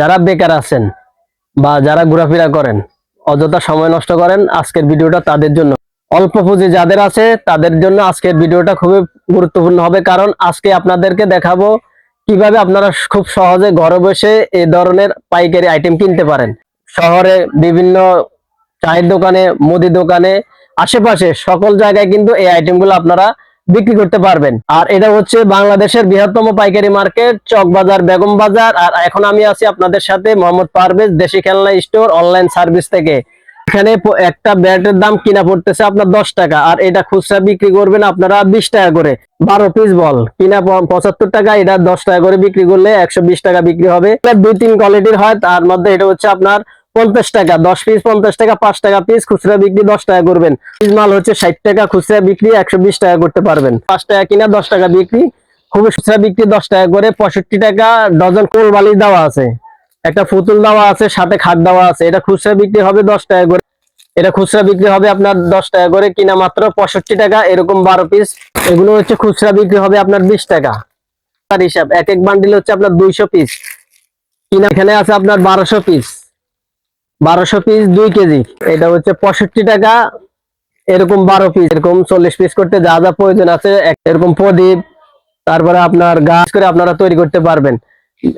যারা বেকার আছেন বা যারা ঘোরাফেরা করেন, অযথা সময় নষ্ট করেন, আজকের ভিডিওটা তাদের জন্য। অল্প পুঁজি যাদের আছে, তাদের জন্য আজকের ভিডিওটা খুবই গুরুত্বপূর্ণ হবে, কারণ আজকে আপনাদেরকে দেখাবো কীভাবে আপনারা খুব সহজে ঘরে বসে এই ধরনের পাইকারি আইটেম কিনতে পারেন। শহরে বিভিন্ন চায়ের দোকানে মুদি দোকানে, আশেপাশে সকল জায়গায় কিন্তু এই আইটেমগুলো আপনারা বিক্রি করতে পারবেন। আর এটা হচ্ছে বাংলাদেশের বৃহত্তম পাইকারি মার্কেট চক বাজার বেগম বাজার। আর এখন আমি আছি আপনাদের সাথে মোহাম্মদ পারভেজ, দেশি খেলনা স্টোর, অনলাইন সার্ভিস থেকে। এখানে একটা ব্যাটের দাম কিনা পড়তেছে আপনার দশ টাকা। আর এটা খুচরা বিক্রি করবেন আপনারা বিশ টাকা করে। বারো পিস বল কিনা পঁচাত্তর টাকা, এটা দশ টাকা করে বিক্রি করলে একশো বিশ টাকা বিক্রি হবে। দুই তিন কোয়ালিটির হয়, তার মধ্যে এটা হচ্ছে আপনার পঞ্চাশ টাকা, দশ পিস পঞ্চাশ টাকা, পাঁচ টাকা পিস খুচরা বিক্রি দশ টাকা করবেন। পিস মাল হচ্ছে ষাট টাকা, খুচরা বিক্রি একশো বিশ টাকা করতে পারবেন। পাঁচ টাকা কিনা দশ টাকা বিক্রি খুব খুচরা বিক্রি দশ টাকা করে পঁয়ষট্টি টাকা ডজন কোল বালিশ দেওয়া আছে। একটা ফুতুল দেওয়া আছে, সাথে খাট দেওয়া আছে। এটা খুচরা বিক্রি হবে দশ টাকা করে, এটা খুচরা বিক্রি হবে আপনার দশ টাকা করে কিনা মাত্র পঁয়ষট্টি টাকা, এরকম বারো পিস এগুলো হচ্ছে খুচরা বিক্রি হবে আপনার বিশ টাকা। তার হিসাব, এক এক বান্ডিল হচ্ছে আপনার দুইশো পিস কিনা এখানে আছে আপনার বারোশো পিস বারোশো পিস দুই কেজি। এটা হচ্ছে পঁয়ষট্টি টাকা। এরকম বারো পিস এরকম চল্লিশ পিস করতে যা যা প্রয়োজন আছে এরকম প্রদীপ, তারপরে আপনার গাছ করে আপনারা তৈরি করতে পারবেন।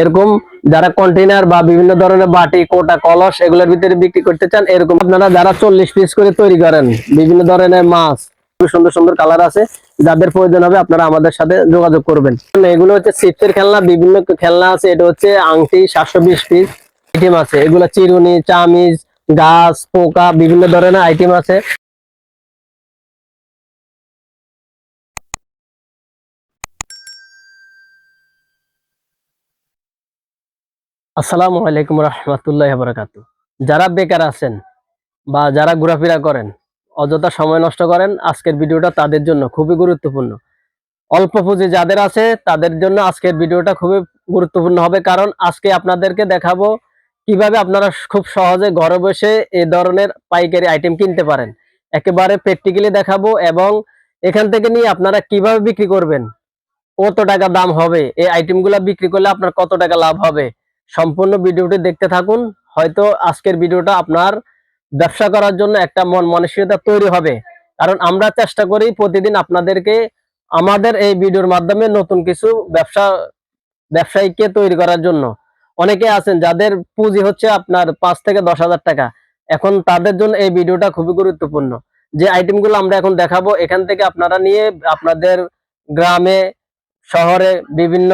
এরকম যারা কন্টেনার বা বিভিন্ন ধরনের বাটি, কোটা, কলস এগুলোর ভিতরে বিক্রি করতে চান, এরকম আপনারা যারা চল্লিশ পিস করে তৈরি করেন, বিভিন্ন ধরনের মাছ, খুব সুন্দর সুন্দর কালার আছে, যাদের প্রয়োজন হবে আপনারা আমাদের সাথে যোগাযোগ করবেন। এগুলো হচ্ছে চিপসের খেলনা, বিভিন্ন খেলনা আছে, এটা হচ্ছে আংটি, সাতশো বিশ পিস আইটেম আছে। এগুলো চিরুনি চামিজ গাছ, পোকা, বিভিন্ন ধরনের আইটেম আছে। আসসালামু আলাইকুম রহমতুল্লাহ বারাকাতু। যারা বেকার আছেন বা যারা ঘোরাফেরা করেন, অযথা সময় নষ্ট করেন, আজকের ভিডিওটা তাদের জন্য খুবই গুরুত্বপূর্ণ। অল্প পুঁজি যাদের আছে, তাদের জন্য আজকের ভিডিওটা খুবই গুরুত্বপূর্ণ হবে, কারণ আজকে আপনাদেরকে দেখাবো কীভাবে আপনারা খুব সহজে ঘরে বসে এই ধরনের পাইকারি আইটেম কিনতে পারেন? একেবারে প্র্যাকটিক্যালি দেখাবো এবং এখান থেকে নিয়ে আপনারা কীভাবে বিক্রি করবেন? কত টাকা দাম হবে? এই আইটেমগুলো বিক্রি করলে আপনার কত টাকা লাভ হবে? সম্পূর্ণ ভিডিওটি দেখতে থাকুন। হয়তো আজকের ভিডিওটা আপনার ব্যবসা করার জন্য একটা মন মানসিকতা তৈরি হবে। কারণ আমরা চেষ্টা করি প্রতিদিন আপনাদেরকে আমাদের এই ভিডিওর মাধ্যমে নতুন কিছু ব্যবসা ব্যবসায়ীকে তৈরি করার জন্য। অনেকে আছেন যাদের পুঁজি হচ্ছে আপনার পাঁচ থেকে দশ হাজার টাকা। এখন তাদের জন্য এই ভিডিওটা খুবই গুরুত্বপূর্ণ। যে আইটেমগুলো আমরা এখন দেখাবো, এখান থেকে আপনারা নিয়ে আপনাদের গ্রামে, শহরে, বিভিন্ন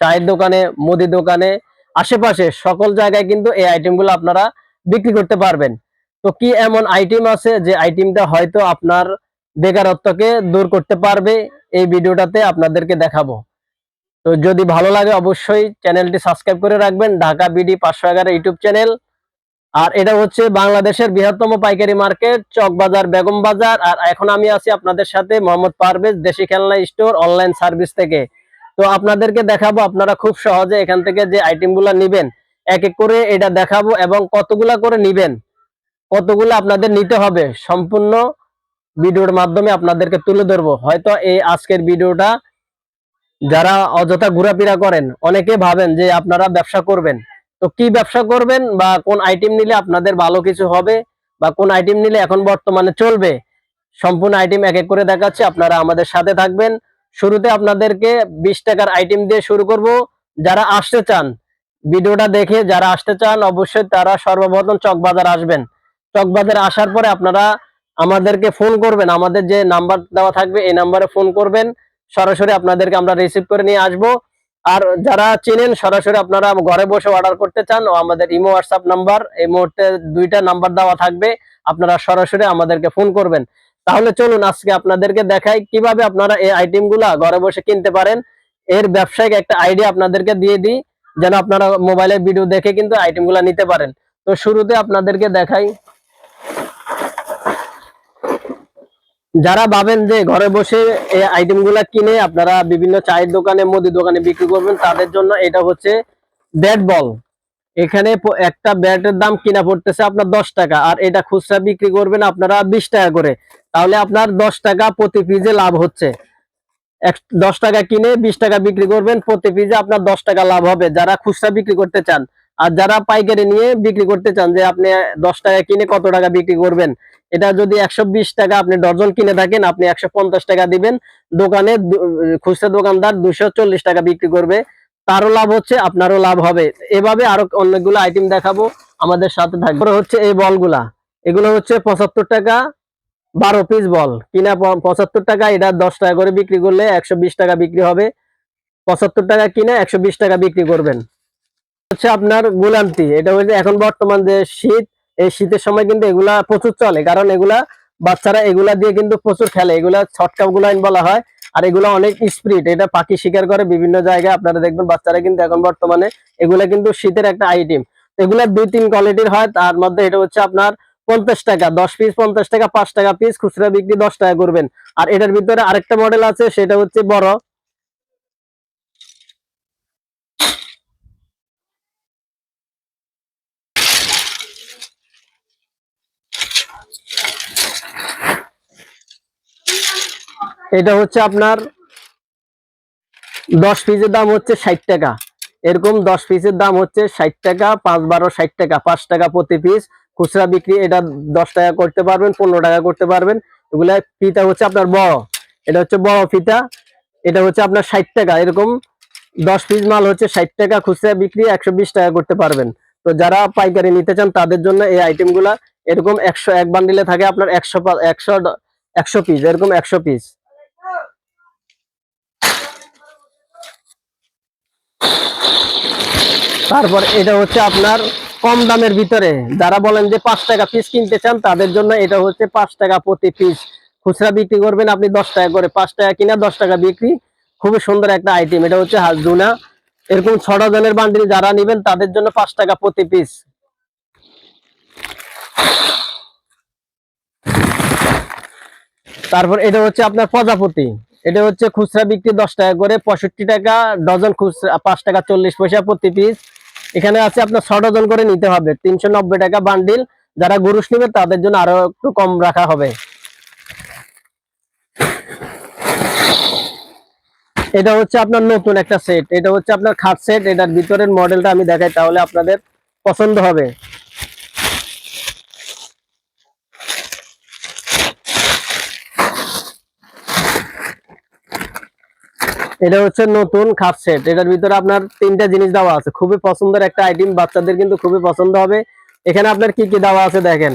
চায়ের দোকানে, মুদি দোকানে, আশেপাশে সকল জায়গায় কিন্তু এই আইটেমগুলো আপনারা বিক্রি করতে পারবেন। তো কি এমন আইটেম আছে যে আইটেমটা হয়তো আপনার বেকারত্বকে দূর করতে পারবে? এই ভিডিওটাতে আপনাদেরকে দেখাবো। তো যদি ভালো লাগে অবশ্যই চ্যানেলটি সাবস্ক্রাইব করে রাখবেন। ঢাকা বিডি পাঁচশো এগারো ইউটিউব চ্যানেল। আর এটা হচ্ছে বাংলাদেশের বৃহত্তম পাইকারি মার্কেট, চকবাজার, বেগম বাজার। আর এখন আমি আছি আপনাদের সাথে মোহাম্মদ পারভেজ, দেশি খেলনা স্টোর, অনলাইন সার্ভিস থেকে। তো আপনাদেরকে দেখাবো আপনারা খুব সহজে এখান থেকে যে আইটেমগুলো নিবেন, এক এক করে এটা দেখাবো এবং কতগুলা করে নিবেন, কতগুলো আপনাদের নিতে হবে, সম্পূর্ণ ভিডিওর মাধ্যমে আপনাদেরকে তুলে ধরবো। হয়তো এই আজকের ভিডিওটা যারা অযথা ঘোরাফেরা করেন, অনেকে ভাবেন যে আপনারা ব্যবসা করবেন। তো কি ব্যবসা করবেন বা কোন আইটেম নিলে আপনাদের ভালো কিছু হবে বা কোন আইটেম নিলে এখন বর্তমানে চলবে, সম্পূর্ণ আইটেম এক এক করে দেখাচ্ছি। আপনারা আমাদের সাথে থাকবেন। শুরুতে আপনাদেরকে বিশ টাকার আইটেম দিয়ে শুরু করব। যারা আসতে চান, ভিডিওটা দেখে যারা আসতে চান, অবশ্যই তারা সর্বপ্রথম চকবাজার আসবেন। চকবাজার আসার পরে আপনারা আমাদেরকে ফোন করবেন। আমাদের যে নাম্বার দেওয়া থাকবে, এই নাম্বারে ফোন করবেন। সরাসরি আপনাদেরকে আমরা রিসিভ করে নিয়ে আসব। আর যারা চেনেন, সরাসরি আপনারা ঘরে বসে অর্ডার করতে চান আমাদের ইমো হোয়াটসঅ্যাপ নাম্বার এই মুহূর্তে দুইটা নাম্বার দেওয়া থাকবে, আপনারা সরাসরি আমাদেরকে ফোন করবেন। তাহলে চলুন, আজকে আপনাদেরকে দেখাই কীভাবে আপনারা এই আইটেমগুলা ঘরে বসে কিনতে পারেন। এর ব্যবসায়িক একটা আইডিয়া আপনাদেরকে দিয়ে দিই, যেন আপনারা মোবাইলে ভিডিও দেখে কিন্তু আইটেমগুলা নিতে পারেন। তো শুরুতে আপনাদেরকে দেখাই। যারা ভাবেন যে ঘরে বসে এই আইটেমগুলা কিনে আপনারা বিভিন্ন চায়ের দোকানে মুদি দোকানে বিক্রি করবেন, তাদের জন্য এটা হচ্ছে ব্যাট বল এখানে একটা ব্যাটের দাম কিনা পড়তেছে আপনার দশ টাকা, আর এটা খুচরা বিক্রি করবেন আপনারা বিশ টাকা করে। তাহলে আপনার দশ টাকা প্রতি পিজে লাভ হচ্ছে। দশ টাকা কিনে বিশ টাকা বিক্রি করবেন, প্রতি পিজে আপনার দশ টাকা লাভ হবে। যারা খুচরা বিক্রি করতে চান আর যারা পাইকারি নিয়ে বিক্রি করতে চান যে আপনি দশ টাকা কিনে কত টাকা বিক্রি করবেন, এটা যদি একশো বিশ টাকা আপনি ডজন কিনে থাকেন, আপনি একশো পঞ্চাশ টাকা দিবেন। দোকানে খুচরা দোকানদার দুশো টাকা বিক্রি করবে। তারও লাভ হচ্ছে, আপনারও লাভ হবে। এভাবে আরও অনেকগুলো আইটেম দেখাবো আমাদের সাথে থাকবে। হচ্ছে এই বলগুলা। এগুলো হচ্ছে পঁচাত্তর টাকা বারো পিস বল। কিনা পঁচাত্তর টাকা, এটা দশ টাকা করে বিক্রি করলে একশো বিশ টাকা বিক্রি হবে। পঁচাত্তর টাকা কিনে একশো বিশ টাকা বিক্রি করবেন। হচ্ছে আপনার গুলান্তি। এটা হচ্ছে এখন বর্তমান যে শীত, এই শীতের সময় কিন্তু এগুলা প্রচুর চলে। কারণ এগুলা বাচ্চারা এগুলা দিয়ে কিন্তু প্রচুর খেলে। এগুলা ছটকা গুলাইন বলা হয়। আর এগুলা অনেক স্পিড এটা পাখি শিকার করে বিভিন্ন জায়গায়। আপনারা দেখবেন বাচ্চারা কিন্তু এখন বর্তমানে এগুলা কিন্তু শীতের একটা আইটেম এগুলা দুই তিন কোয়ালিটির হয়। তার মধ্যে এটা হচ্ছে আপনার পঞ্চাশ টাকা। দশ পিস পঞ্চাশ টাকা, পাঁচ টাকা পিস খুচরা বিক্রি দশ টাকা করবেন। আর এটার ভিতরে আরেকটা মডেল আছে। সেটা হচ্ছে বড়। এটা হচ্ছে আপনার দশ পিসের দাম হচ্ছে ষাট টাকা। এরকম দশ পিসের দাম হচ্ছে ষাট টাকা, পাঁচ বারো ষাট টাকা, পাঁচ টাকা প্রতি পিস খুচরা বিক্রি এটা দশ টাকা করতে পারবেন, পনেরো টাকা করতে পারবেন। এগুলা ফিতা হচ্ছে আপনার বড়। এটা হচ্ছে বড় ফিতা। এটা হচ্ছে আপনার ষাট টাকা। এরকম দশ পিস মাল হচ্ছে ষাট টাকা, খুচরা বিক্রি একশো বিশ টাকা করতে পারবেন। তো যারা পাইকারি নিতে চান, তাদের জন্য এই আইটেমগুলা এরকম একশো, এক বান্ডিলে থাকে আপনার একশো একশো একশো পিস এরকম একশো পিস তারপর এটা হচ্ছে আপনার কম দামের ভিতরে। যারা বলেন যে পাঁচ টাকা পিস কিনতে চান, তাদের জন্য এটা হচ্ছে পাঁচ টাকা প্রতি পিস খুচরা বিক্রি করবেন আপনি দশ টাকা করে। পাঁচ টাকা কিনা, দশ টাকা বিক্রি। খুবই সুন্দর একটা আইটেম এটা হচ্ছে হাজুনা। এরকম ছ ডজনের বান্ডিল যারা নেবেন, তাদের জন্য পাঁচ টাকা প্রতি পিস তারপর এটা হচ্ছে আপনার প্রজাপতি। এটা হচ্ছে খুচরা বিক্রি দশ টাকা করে। পঁয়ষট্টি টাকা, ডজন খুচরা পাঁচ টাকা চল্লিশ পয়সা প্রতি পিস এখানে আছে আপনার ছ ডজন করে নিতে হবে, তিনশো নব্বই টাকা বান্ডিল। যারা গুরুষ নেবে, তাদের জন্য আরও একটু কম রাখা হবে। এটা হচ্ছে আপনার নতুন একটা সেট এটা হচ্ছে আপনার খাট সেট এটার ভিতরের মডেলটা আমি দেখাই, তাহলে আপনাদের পছন্দ হবে। এটা হচ্ছে নতুন খাট সেট এটার ভিতরে আপনার তিনটা জিনিস দেওয়া আছে। খুবই পছন্দের একটা আইটেম বাচ্চাদের কিন্তু খুবই পছন্দ হবে। এখানে আপনার কি কি দেওয়া আছে দেখেন।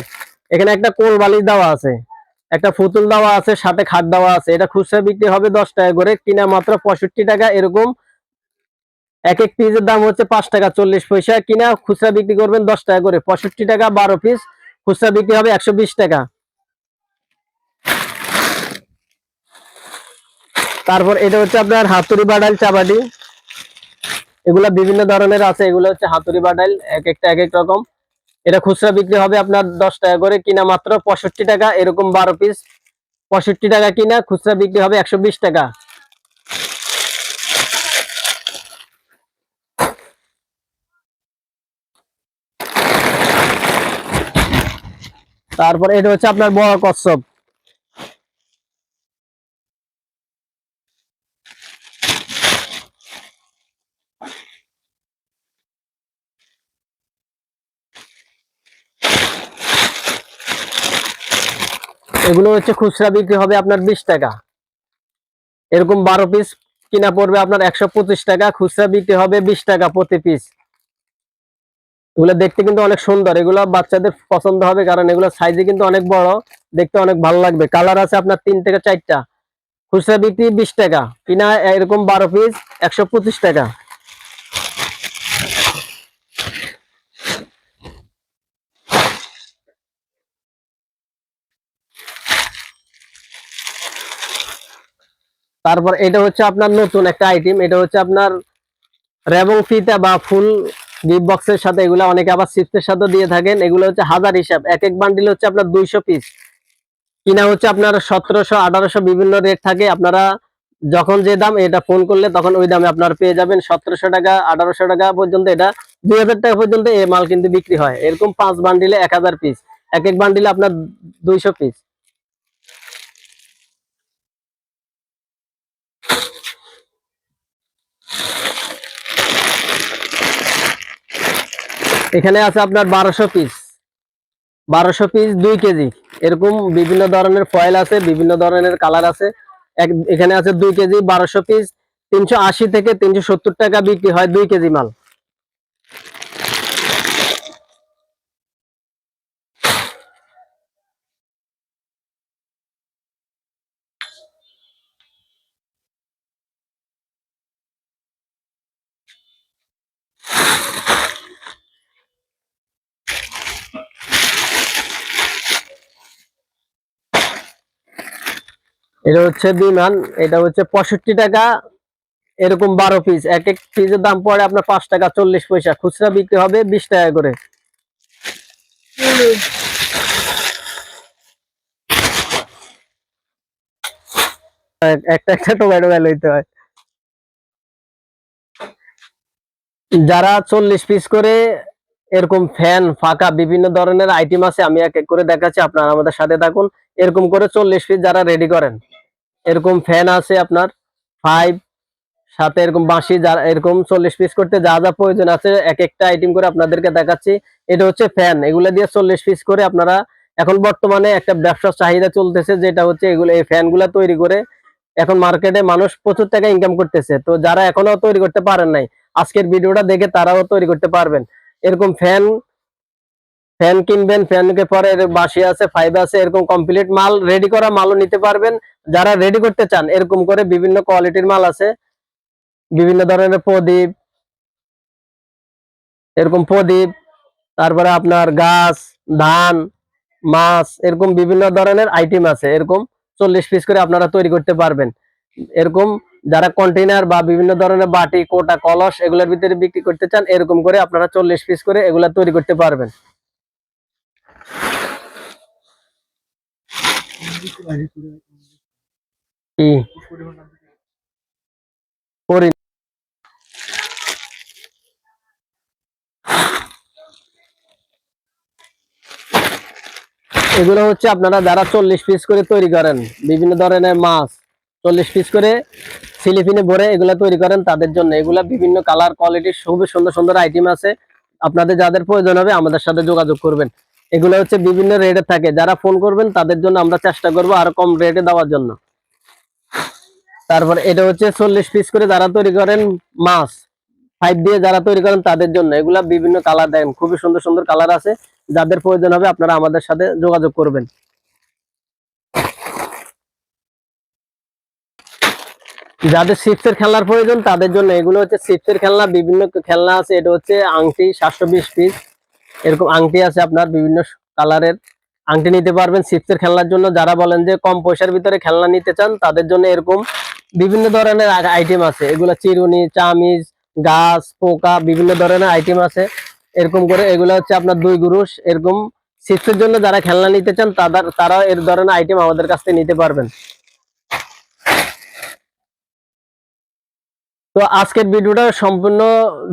এখানে একটা কোল বালিশ দেওয়া আছে, একটা ফুতুল দেওয়া আছে, সাথে খাট দেওয়া আছে। এটা খুচরা বিক্রি হবে দশ টাকা করে, কিনা মাত্র পঁয়ষট্টি টাকা। এরকম এক এক পিসের দাম হচ্ছে পাঁচ টাকা চল্লিশ পয়সা। কিনা খুচরা বিক্রি করবেন দশ টাকা করে, পঁয়ষট্টি টাকা বারো পিস খুচরা বিক্রি হবে একশো বিশ টাকা। তারপর এটা হচ্ছে আপনার হাতুড়ি বাডাইল চাবাটি এগুলা বিভিন্ন ধরনের আছে, এগুলো হচ্ছে হাতুড়ি বাডাইল এক একটা এক এক রকম। এটা খুচরা বিক্রি হবে আপনার দশ টাকা করে, কিনা মাত্র পঁয়ষট্টি টাকা, এরকম বারো পিস পঁয়ষট্টি টাকা কিনা, খুচরা বিক্রি হবে একশো বিশ টাকা। তারপর এটা হচ্ছে আপনার বড় কচ্ছপ। এগুলো হচ্ছে খুচরা বিক্রি হবে আপনার বিশ টাকা। এরকম বারো পিস কিনা পড়বে আপনার একশো পঁচিশ টাকা, খুচরা বিক্রি হবে বিশ টাকা প্রতি পিস এগুলো দেখতে কিন্তু অনেক সুন্দর, এগুলো বাচ্চাদের পছন্দ হবে কারণ এগুলো সাইজে কিন্তু অনেক বড়, দেখতে অনেক ভালো লাগবে। কালার আছে আপনার তিন থেকে চারটা। খুচরা বিক্রি বিশ টাকা, কিনা এরকম বারো পিস একশো পঁচিশ টাকা। তারপর এটা হচ্ছে আপনার নতুন একটা আইটেম এটা হচ্ছে আপনার রেবং ফিতা বা ফুল গিফট বক্সের সাথে এগুলো অনেকে আবার চিপসের সাথে দিয়ে থাকেন। এগুলো হচ্ছে হাজার হিসাব, এক এক বান্ডিল হচ্ছে আপনার দুইশো পিস কিনা হচ্ছে আপনার সতেরোশো, আঠারোশো বিভিন্ন রেট থাকে। আপনারা যখন যে দাম এটা ফোন করলে তখন ওই দামে আপনারা পেয়ে যাবেন। সতেরোশো টাকা, আঠারোশো টাকা পর্যন্ত এটা, দুই হাজার টাকা পর্যন্ত এই মাল কিন্তু বিক্রি হয়। এরকম পাঁচ বান্ডিলে এক হাজার পিস এক এক বান্ডিলে আপনার দুইশো পিস এখানে আছে আপনার বারোশো পিস বারোশো পিস দুই কেজি। এরকম বিভিন্ন ধরনের ফয়েল আছে, বিভিন্ন ধরনের কালার আছে। এখানে আছে দুই কেজি বারোশো পিস তিনশো আশি থেকে তিনশো সত্তর টাকা বিক্রি হয় দুই কেজি মাল। এটা হচ্ছে বিমান এটা হচ্ছে পঁয়ষট্টি টাকা। এরকম বারো পিস এক এক পিসের দাম পড়ে আপনার পাঁচ টাকা চল্লিশ পয়সা। খুচরা বিক্রি হবে বিশ টাকা করে। একটা একটা হইতে হয়। যারা চল্লিশ পিস করে, এরকম ফ্যান ফাঁকা, বিভিন্ন ধরনের আইটেম আছে, আমি এক এক করে দেখাচ্ছি, আপনারা আমাদের সাথে থাকুন। এরকম করে চল্লিশ পিস যারা রেডি করেন। এরকম ফ্যান আছে আপনার ফাইভ সাথে এরকম বাঁশি, যা এরকম চল্লিশ পিস করতে যা যা প্রয়োজন আছে, এক একটা আইটেম করে আপনাদেরকে দেখাচ্ছি। এটা হচ্ছে ফ্যান এগুলো দিয়ে চল্লিশ পিস করে আপনারা এখন বর্তমানে একটা ব্যবসার চাহিদা চলতেছে, যেটা হচ্ছে এগুলো, এই ফ্যানগুলা তৈরি করে এখন মার্কেটে মানুষ প্রচুর টাকা ইনকাম করতেছে। তো যারা এখনও তৈরি করতে পারেন নাই, আজকের ভিডিওটা দেখে তারাও তৈরি করতে পারবেন। এরকম ফ্যান ফ্যান কিনবেন ফ্যানকে পরে বাসি আছে ফাইভ আছে, এরকম কমপ্লিট মাল রেডি করা মালও নিতে পারবেন। যারা রেডি করতে চান, এরকম করে বিভিন্ন কোয়ালিটির মাল আছে। বিভিন্ন ধরনের প্রদীপ, এরকম প্রদীপ, তারপরে আপনার গাছ, ধান, মাছ, এরকম বিভিন্ন ধরনের আইটেম আছে। এরকম চল্লিশ পিস করে আপনারা তৈরি করতে পারবেন। এরকম যারা কন্টেনার বা বিভিন্ন ধরনের বাটি, কোটা, কলস এগুলোর ভিতরে বিক্রি করতে চান, এরকম করে আপনারা চল্লিশ পিস করে এগুলা তৈরি করতে পারবেন। এগুলো হচ্ছে আপনারা যারা চল্লিশ পিস করে তৈরি করেন, বিভিন্ন ধরনের মাছ, চল্লিশ পিস করে সিলিপিনে ভরে এগুলা তৈরি করেন তাদের জন্য। এগুলা বিভিন্ন কালার কোয়ালিটির খুবই সুন্দর সুন্দর আইটেম আছে। আপনাদের যাদের প্রয়োজন হবে আমাদের সাথে যোগাযোগ করবেন। এগুলো হচ্ছে বিভিন্ন রেটে থাকে। যারা ফোন করবেন, তাদের জন্য আমরা চেষ্টা করব আরও কম রেটে দেওয়ার জন্য। তারপর এটা হচ্ছে চল্লিশ পিস করে যারা তৈরি করেন মাছ ফাইভ দিয়ে যারা তৈরি করেন তাদের জন্য। এগুলা বিভিন্ন কালার দেন খুবই সুন্দর সুন্দর কালার আছে। যাদের প্রয়োজন হবে আপনারা আমাদের সাথে যোগাযোগ করবেন। যাদের চিপসের খেলনার প্রয়োজন, তাদের জন্য এগুলো হচ্ছে চিপসের খেলনা, বিভিন্ন খেলনা আছে। এটা হচ্ছে আংটি, সাতশো বিশ পিস এরকম আংটি আছে আপনার, বিভিন্ন কালারের। আংটি নিতে পারবেন চিপসের খেলনার জন্য। যারা বলেন যে কম পয়সার ভিতরে খেলনা নিতে চান, তাদের জন্য এরকম বিভিন্ন ধরনের আইটেম আছে। এগুলো চিরুনি, চামিজ, গাছ, পোকা, বিভিন্ন ধরনের আইটেম আছে। এরকম করে এগুলো হচ্ছে আপনার দুই গুরুষ এরকম চিপসের জন্য যারা খেলনা নিতে চান তারাও এর ধরনের আইটেম আমাদের কাছ থেকে নিতে পারবেন। তো আজকের ভিডিওটা সম্পূর্ণ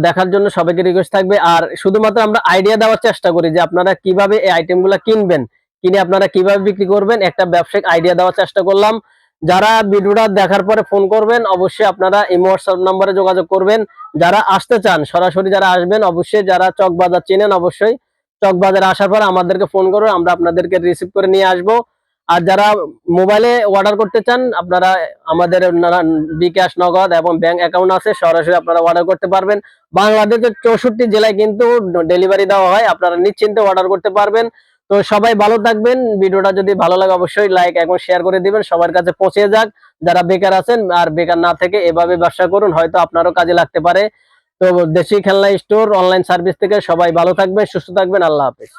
দেখার জন্য সবাইকে রিকোয়েস্ট থাকবে। আর শুধুমাত্র আমরা আইডিয়া দেওয়ার চেষ্টা করি যে আপনারা কীভাবে এই আইটেমগুলো কিনবেন, কিনে আপনারা কীভাবে বিক্রি করবেন, একটা ব্যবসায়িক আইডিয়া দেওয়ার চেষ্টা করলাম। যারা ভিডিওটা দেখার পরে ফোন করবেন, অবশ্যই আপনারা এই হোয়াটসঅ্যাপ নাম্বারে যোগাযোগ করবেন। যারা আসতে চান, সরাসরি যারা আসবেন, অবশ্যই যারা চকবাজার চেনেন, অবশ্যই চক চকবাজারে আসার পর আমাদেরকে ফোন করুন, আমরা আপনাদেরকে রিসিভ করে নিয়ে আসব। আর যারা মোবাইলে অর্ডার করতে চান, আপনারা আমাদের বিকাশ নগদ এবং ব্যাংক অ্যাকাউন্ট আছে, সরাসরি আপনারা অর্ডার করতে পারবেন। বাংলাদেশের চৌষট্টি জেলায় কিন্তু ডেলিভারি দেওয়া হয়, আপনারা নিশ্চিন্তে অর্ডার করতে পারবেন। তো সবাই ভালো থাকবেন। ভিডিওটা যদি ভালো লাগে, অবশ্যই লাইক এবং শেয়ার করে দিবেন। সবার কাছে পৌঁছে যাক, যারা বেকার আছেন আর বেকার না থেকে এভাবে ব্যবসা করুন, হয়তো আপনারও কাজে লাগতে পারে। তো দেশি খেলনা স্টোর অনলাইন সার্ভিস থেকে সবাই ভালো থাকবেন, সুস্থ থাকবেন। আল্লাহ হাফেজ।